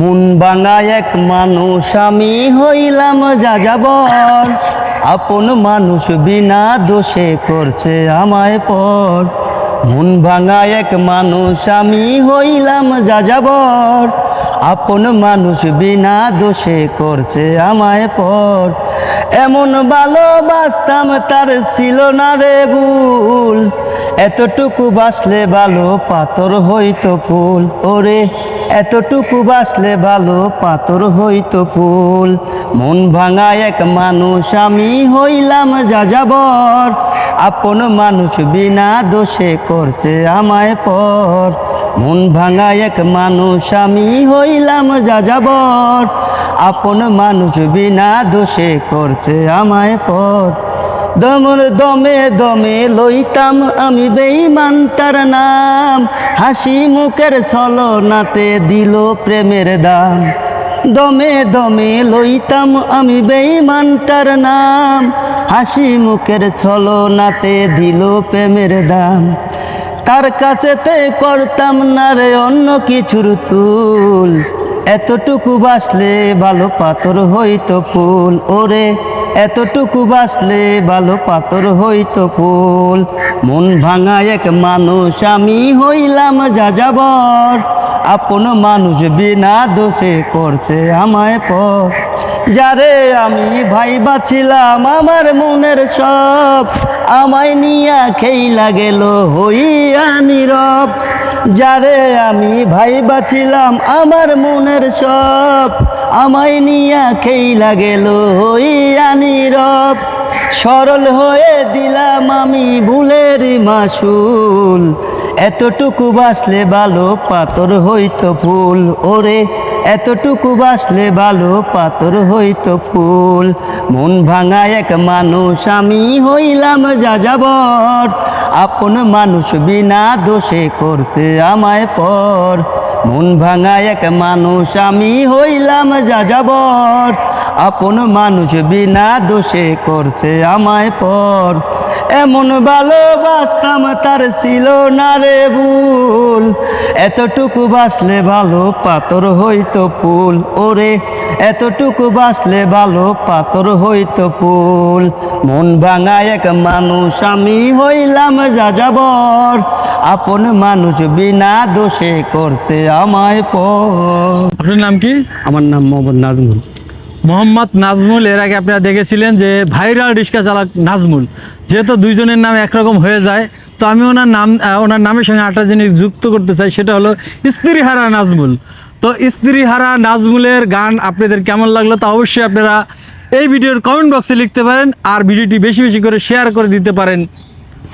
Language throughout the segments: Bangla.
মন ভাঙা এক মানুষ, আমি হইলাম যা যাবর আপন মানুষ বিনা দোষে করছে আমায় পর। মন ভাঙা এক মানুষ, আমি হইলাম যা যাবর আপন মানুষ বিনা দোষে করছে আমায় পর। এমন ভালোবাসতাম, তার ছিল না রে ভুল। এতটুকু বাসলে ভালো পাথর হইতো ফুল। ওরে, এতটুকু বাসলে ভালো পাথর হইতো ফুল। মন ভাঙা এক মানুষ, আমি হইলাম যা যাবর আপন মানুষ বিনা দোষে করছে আমায় পর। মন ভাঙা এক মানুষ, আমি হইলাম যা যাবর আপন মানুষ বিনা দোষে করছে আমায় পর। দমর দমে দমে লইতাম আমি বেঈমান তার নাম। হাসি মুখের ছলনাতে দিল প্রেমের দাম। দমে দমে লইতাম আমি বেঈমান তার নাম। হাসি মুখের ছলনাতে দিল প্রেমের দাম। তার কাছেতে করতাম না রে অন্য কিছুর তুল। এতটুকু বাসলে ভালো পাথর হইতো ফুল। ওরে এতটুকু বাসলে ভালো পাথর হইতো ফুল। মন ভাঙা এক মানুষ, আমি হইলাম যা যাবর আপন মানুষ বিনা দোষে করছে আমায় পর। যারে আমি ভাই বাছিলাম, আমার মনের সব আমায় নিয়া খেইলা গেল হইয়া নীরব। যারে আমি ভাই বাছিলাম, আমার মনের সব আমায় নিয়া খেইলা গেল হইয়া সরল হয়ে দিলাম আমি ভুলের মাসুল। এতটুকু বাসলে ভালো পাথর হইতো ফুল। ওরে, এতটুকু বাসলে ভালো পাথর হইতো ফুল। মন ভাঙা এক মানুষ, আমি হইলাম যা যাবর আপন মানুষ বিনা দোষে করছে আমায় পর। মন ভাঙা এক মানুষ, আমি হইলাম যা যাবর আপন মানুষ বিনা দোষে করছে আমায় পর। এমন ভালোবাসতাম তার ছিল না রে ভুল। এতটুকু বাসলে ভালো পাথর হইতো ফুল। ওরে এতটুকু বাসলে ভালো পাথর হইতো ফুল। মন ভাঙা এক মানুষ আমি হইলাম যা যাবর আপন মানুষ বিনা দোষে করছে আমায় পর। আপনার নাম কি? আমার নাম মোহাম্মদ নাজমুল। মোহাম্মদ নাজমুল, এর আগে আপনারা দেখেছিলেন যে ভাইরাল রিক্সা চালক নাজমুল। যেহেতু দুইজনের নাম একরকম হয়ে যায়, তো আমি ওনার নাম ওনার নামের সঙ্গে আটটা জিনিস যুক্ত করতে চাই, সেটা হলো স্ত্রীহারা নাজমুল। তো স্ত্রীহারা নাজমুলের গান আপনাদের কেমন লাগল তা অবশ্যই আপনারা এই ভিডিওর কমেন্ট বক্সে লিখতে পারেন, আর ভিডিওটি বেশি বেশি করে শেয়ার করে দিতে পারেন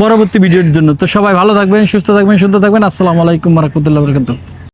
পরবর্তী ভিডিওর জন্য। তো সবাই ভালো থাকবেন, সুস্থ থাকবেন সুস্থ থাকবেন। আসসালামু আলাইকুম রহমতুল্লাহ বরকাতুহ।